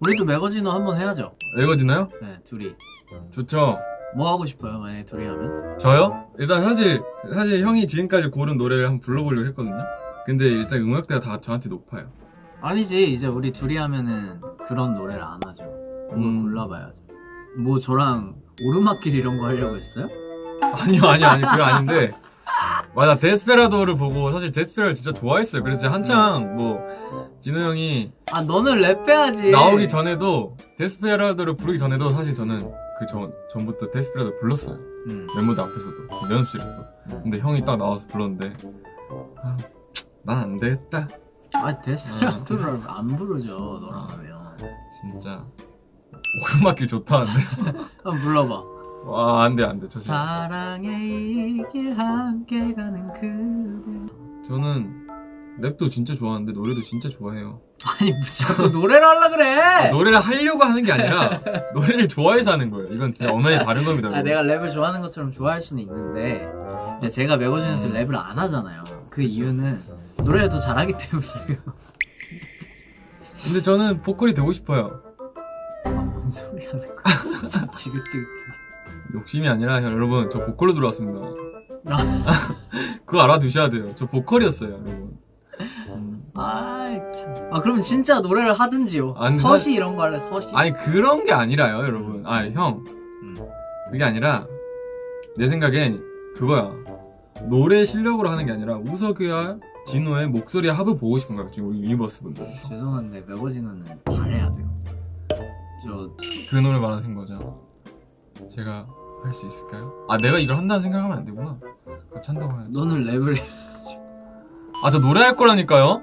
우리도 매거진호 한번 해야죠. 읽어지나요? 네, 둘이. 좋죠. 뭐 하고 싶어요? 만약에 둘이 하면? 저요? 일단 사실 사실 형이 지금까지 고른 노래를 한번 불러보려고 했거든요. 근데 일단 음역대가 다 저한테 높아요. 아니지 이제 우리 둘이 하면은 그런 노래를 안 하죠. 뭘 음. 골라봐야죠. 뭐 저랑 오르막길 이런 거 하려고 했어요? 아니요 아니요 아니 그거 아닌데 맞아 데스페라도를 보고 사실 데스페라를 진짜 좋아했어요. 그래서 한창 뭐 진호 형이 아 너는 랩 해야지. 나오기 전에도 데스페라도를 부르기 전에도 사실 저는 그 전 전부터 데스페라도 불렀어요. 음. 멤버들 앞에서도 연습실에서도. 근데 형이 딱 나와서 불렀는데 아, 난안 되겠다. 아 데스페라토를 안 부르죠 너랑 하면. 진짜 오르막길 좋다는데. 한번 불러봐. 와 안돼 안 돼 저 진짜 사랑의 이길 함께 가는 그대. 저는 랩도 진짜 좋아하는데 노래도 진짜 좋아해요. 아니 무슨 자꾸 노래를 하려 그래? 아, 노래를 하려고 하는 게 아니라 노래를 좋아해서 하는 거예요. 이건 그냥 엄연히 다른 겁니다. 아, 내가 랩을 좋아하는 것처럼 좋아할 수는 있는데 이제 제가 매거진에서 음. 랩을 안 하잖아요. 그 이유는 노래를 더 잘하기 때문이에요. 근데 저는 보컬이 되고 싶어요. 아, 뭔 소리 하는 거야? 진짜 지긋지긋해. 욕심이 아니라 여러분 저 보컬로 들어왔습니다. 아. 그거 알아두셔야 돼요. 저 보컬이었어요, 여러분. 음. 아이 참. 아 그러면 진짜 노래를 하든지요. 아니, 서시 이런 거 할래 서시. 아니 그런 게 아니라요, 여러분. 아 형, 음. 그게 아니라 내 생각엔 그거야. 노래 실력으로 하는 게 아니라 우석이와 진호의 목소리의 합을 보고 싶은 거야. 지금 우리 유니버스 분들. 죄송한데 매거진은 잘해야 돼요. 저 그 노래 말하는 거죠. 제가 할 수 있을까요? 아 내가 이걸 한다는 생각하면 안 되구나. 같이 한다고 해야지. 너는 랩을 해. 아저 노래할 거라니까요.